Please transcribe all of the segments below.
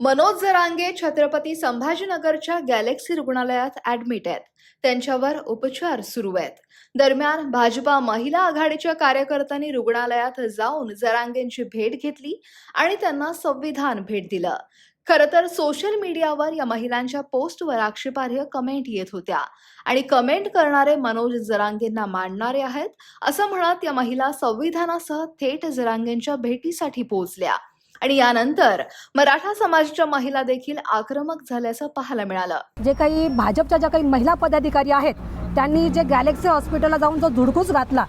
मनोज जरांगे छत्रपती संभाजीनगरच्या गॅलेक्सी रुग्णालयात ऍडमिट आहेत. त्यांच्यावर उपचार सुरू आहेत. दरम्यान भाजपा महिला आघाडीच्या कार्यकर्त्यांनी रुग्णालयात जाऊन जरांगेंची भेट घेतली आणि त्यांना संविधान भेट दिलं. खरं तर सोशल मीडियावर या महिलांच्या पोस्टवर आक्षेपार्ह कमेंट येत होत्या. आणि कमेंट करणारे मनोज जरांगेंना मांडणारे आहेत असं म्हणत या महिला संविधानासह थेट जरांगेंच्या भेटीसाठी पोहोचल्या. आणि यानंतर मराठा समाजाच्या महिला देखील आक्रमक झाल्याचं पाहायला मिळालं. जे काही भाजपच्या ज्या काही महिला पदाधिकारी आहेत त्यांनी जे गॅलेक्सी हॉस्पिटलला जाऊन जो धुडकूस घातला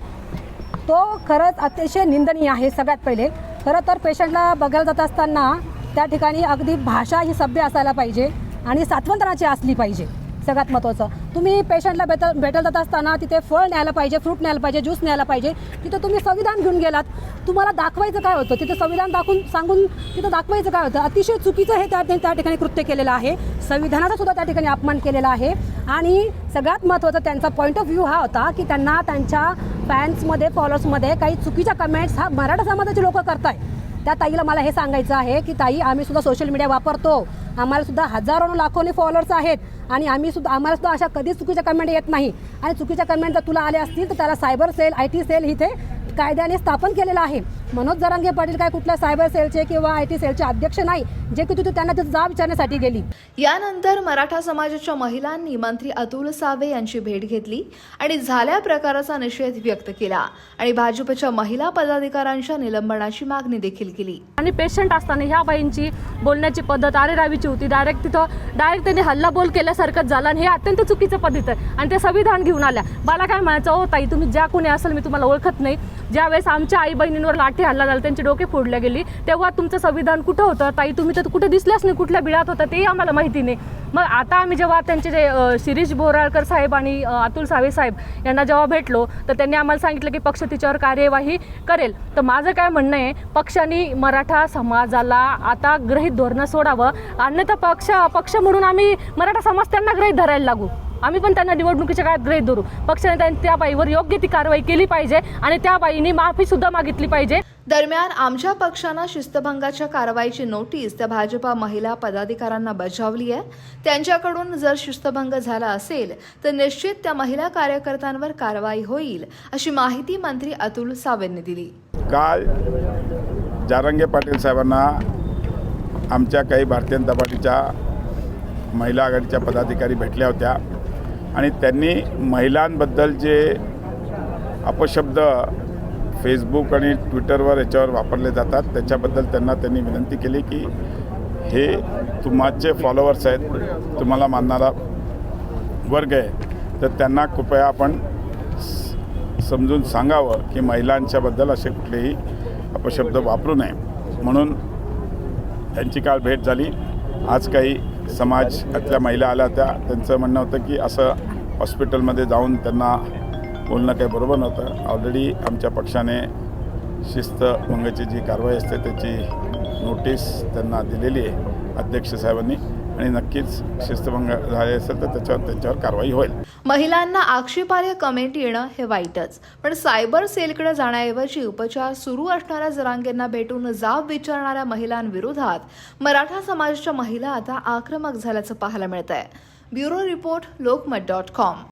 तो खरंच अतिशय निंदनीय आहे सगळ्यात पहिले. खरं तर पेशंटला बघायला जात असताना त्या ठिकाणी अगदी भाषा ही सभ्य असायला पाहिजे आणि सात्वंतनाची असली पाहिजे. सगळ्यात महत्त्वाचं तुम्ही पेशंटला भेट भेटल जात असताना तिथे फळ न्यायला पाहिजे फ्रूट न्यायला पाहिजे ज्यूस न्यायला पाहिजे तिथं तुम्ही संविधान घेऊन गेलात. तुम्हाला दाखवायचं काय होतं? तिथं संविधान दाखवून सांगून तिथं दाखवायचं काय होतं? अतिशय चुकीचं हे त्या त्या ठिकाणी कृत्य केलेलं आहे. संविधानाचा सुद्धा त्या ठिकाणी अपमान केलेला आहे. आणि सगळ्यात महत्त्वाचं त्यांचा पॉईंट ऑफ व्ह्यू हा होता की त्यांना त्यांच्या फॅन्समध्ये फॉलोअर्समध्ये काही चुकीच्या कमेंट्स हा मराठा समाजाचे लोक करत आहे त्या ताईला मला हे सांगायचं आहे की ताई आम्ही सुद्धा सोशल मीडिया वापरतो. आम्हाला सुद्धा हजारो लाखोनी फॉलोअर्स आहेत. आणि आम्ही सुद्धा आम्हाला सुद्धा अशा कधीच चुकीच्या कमेंट येत नाही. आणि चुकीच्या कमेंट जर तुला आले असतील तर त्याला cyber cell I T cell इथे कायद्याने स्थापन केलेलं आहे. मनोज जरांगे पाटील काय कुठल्या सायबर सेलचे किंवा आय टी सेलचे अध्यक्ष नाही जे की तू त्यांना तिथं जा विचारण्यासाठी गेली. यानंतर मराठा समाजाच्या महिलांनी मंत्री अतुल सावे यांची भेट घेतली आणि झाल्या प्रकाराचा निषेध व्यक्त केला आणि भाजपच्या महिला पदाधिकाऱ्यांच्या निलंबनाची मागणी देखील केली. आणि पेशंट असताना ह्या बाईंची बोलण्याची पद्धत आरेरावीची होती डायरेक्ट तिथं डायरेक्ट त्यांनी हल्ला बोल केल्यासारखंच झालं आणि हे अत्यंत चुकीचं पद्धत आहे. आणि ते संविधान घेऊन आल्या. मला काय म्हणायचं हो ताई तुम्ही ज्या कोणी असेल मी तुम्हाला ओळखत नाही. ज्यावेळेस आमच्या आई बहिणींवर ते हल्ला झाला त्यांची डोके फोडले गेली. तेव्हा तुमचं संविधान कुठं होतं? ताई तुम्ही तर कुठे दिसल्याच नाही कुठल्या बिळात होतं तेही आम्हाला माहिती नाही. मग आता आम्ही जेव्हा त्यांचे जे शिरीष बोराळकर साहेब आणि अतुल सावे साहेब यांना जेव्हा भेटलो तर त्यांनी आम्हाला सांगितलं की पक्ष तिच्यावर कार्यवाही करेल. तर माझं काय म्हणणं आहे पक्षाने मराठा समाजाला आता ग्रहित धोरणं सोडावं. अन्यथा पक्ष पक्ष म्हणून आम्ही मराठा समाज त्यांना ग्रहित धरायला लागू. आम्ही पण त्यांना निवडणुकीच्या काळात ग्रहित धरू. पक्षाने त्यां- त्या बाईवर योग्य ती कारवाई केली पाहिजे आणि त्या बाईने माफी सुद्धा मागितली पाहिजे. दरम्यान आमच्या पक्षानं शिस्तभंगाच्या कारवाईची नोटीस त्या भाजपा महिला पदाधिकाऱ्यांना बजावली आहे. त्यांच्याकडून जर शिस्तभंग झाला असेल तर निश्चित त्या महिला कार्यकर्त्यांवर कारवाई होईल अशी माहिती मंत्री अतुल सावेंनी दिली. काल जारंगे पाटील साहेबांना आमच्या काही भारतीय जनता पार्टीच्या महिला आघाडीच्या पदाधिकारी भेटल्या होत्या. आणि त्यांनी महिलांबद्दल जे अपशब्द फेसबुक आणि ट्विटरवर याच्यावर वापरले जातात त्याच्याबद्दल त्यांना त्यांनी विनंती केली की हे तुमचे फॉलोअर्स आहेत तुम्हाला मानणारा वर्ग आहे तर त्यांना कृपया आपण स- समजून सांगावं की महिलांच्याबद्दल असे कुठलेही अपशब्द वापरू नये. म्हणून त्यांची काल भेट झाली. आज काही समाजातल्या महिला आल्या होत्या त्यांचं म्हणणं होतं की असं हॉस्पिटलमध्ये जाऊन त्यांना बोलणं काही बरोबर नव्हतं. ऑलरेडी आमच्या पक्षाने शिस्त भंगाची जी कारवाई असते त्याची नोटीस त्यांना दिलेली आहे. अध्यक्ष साहेबांनी आणि नक्कीच शिस्तभंग झाले असेल तर त्याच्यावर त्यांच्यावर कारवाई होईल. महिलांना आक्षेपार्ह कमेंट येणं हे वाईटच. पण सायबर सेलकडे जाण्याऐवजी उपचार सुरू असणाऱ्या जरांगेंना भेटून जाब विचारणाऱ्या महिलांविरोधात मराठा समाजाच्या महिला आता आक्रमक झाल्याचं पाहायला मिळत आहे bureau report Lokmat dot com.